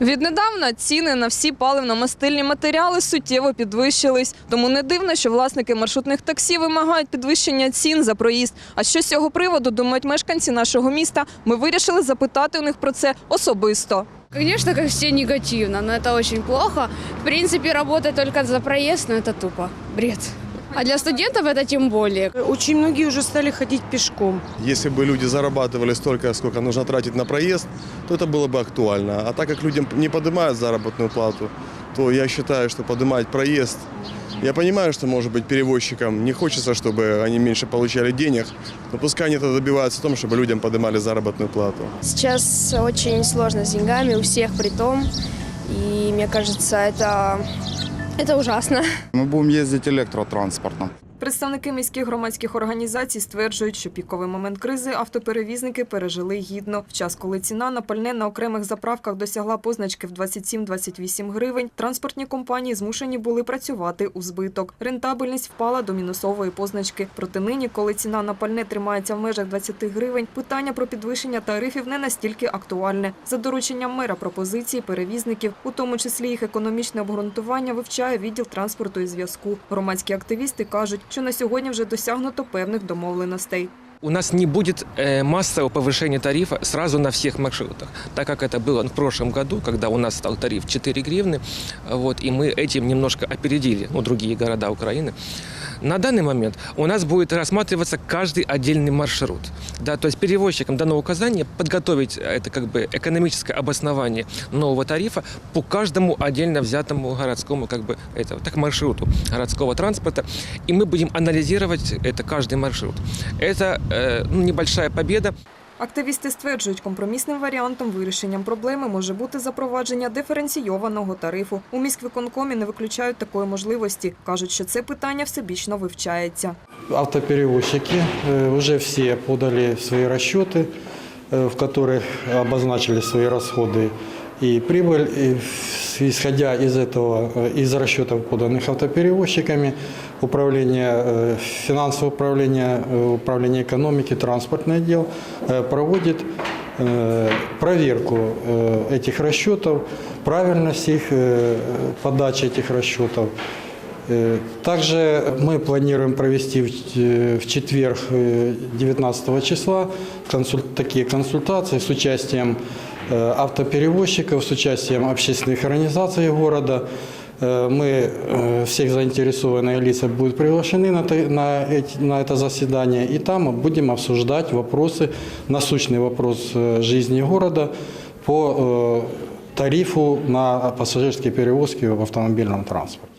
Віднедавна ціни на всі паливно-мастильні матеріали суттєво підвищились. Тому не дивно, що власники маршрутних таксі вимагають підвищення цін за проїзд. А що з цього приводу думають мешканці нашого міста? Ми вирішили запитати у них про це особисто. Конечно, как все негативно, но это очень плохо. В принципе, работать только за проезд, но тупо. Бред. А для студентов это тем более. Очень многие уже стали ходить пешком. Если бы люди зарабатывали столько, сколько нужно тратить на проезд, то это было бы актуально. А так как людям не поднимают заработную плату, то я считаю, что поднимать проезд... Я понимаю, что, может быть, перевозчикам не хочется, чтобы они меньше получали денег, но пускай они это добиваются в том, чтобы людям поднимали заработную плату. Сейчас очень сложно с деньгами, у всех при том. И мне кажется, это, это ужасно. Мы будем ездить электротранспортом. Представники міських громадських організацій стверджують, що піковий момент кризи автоперевізники пережили гідно. В час, коли ціна на пальне на окремих заправках досягла позначки в 27-28 гривень, транспортні компанії змушені були працювати у збиток. Рентабельність впала до мінусової позначки. Проте нині, коли ціна на пальне тримається в межах 20 гривень, питання про підвищення тарифів не настільки актуальне. За дорученням мера пропозиції перевізників, у тому числі їх економічне обґрунтування, вивчає відділ транспорту і зв'язку. Громадські активісти кажуть, що на сьогодні вже досягнуто певних домовленостей. У нас не будет э, массового повышения тарифа сразу на всех маршрутах, так как это было в прошлом году, когда у нас стал тариф 4 гривны, вот, и мы этим немножко опередили ну, другие города Украины. На данный момент у нас будет рассматриваться каждый отдельный маршрут. Да, то есть перевозчикам дано указание подготовить э, это как бы экономическое обоснование нового тарифа по каждому отдельно взятому городскому как бы это, так, маршруту городского транспорта. И мы будем анализировать это каждый маршрут. Это э, ну, небольшая победа. Активісти стверджують, компромісним варіантом вирішенням проблеми може бути запровадження диференційованого тарифу. У міськвиконкомі не виключають такої можливості. кажуть, що це питання всебічно вивчається. Автоперевозчики э, уже все подали свои расчеты, э, в которых обозначили свои расходы и прибыль. И в- исходя из этого, э, из расчетов, поданных автоперевозчиками, управление, э, финансовое управление, э, управление экономики, транспортный отдел э, проводит э, проверку э, этих расчетов, правильность их, э, подачи этих расчетов. Э, Также мы планируем провести в э, в четверг э, 19 числа консуль- такие консультации с участием э, автоперевозчиков, с участием общественных организаций города. Э, Мы, э, всех заинтересованные лица будут приглашены на это, на эти- на это заседание, и там будем обсуждать вопросы, насущный вопрос э, жизни города по э, тарифу на пассажирские перевозки в автомобильном транспорте.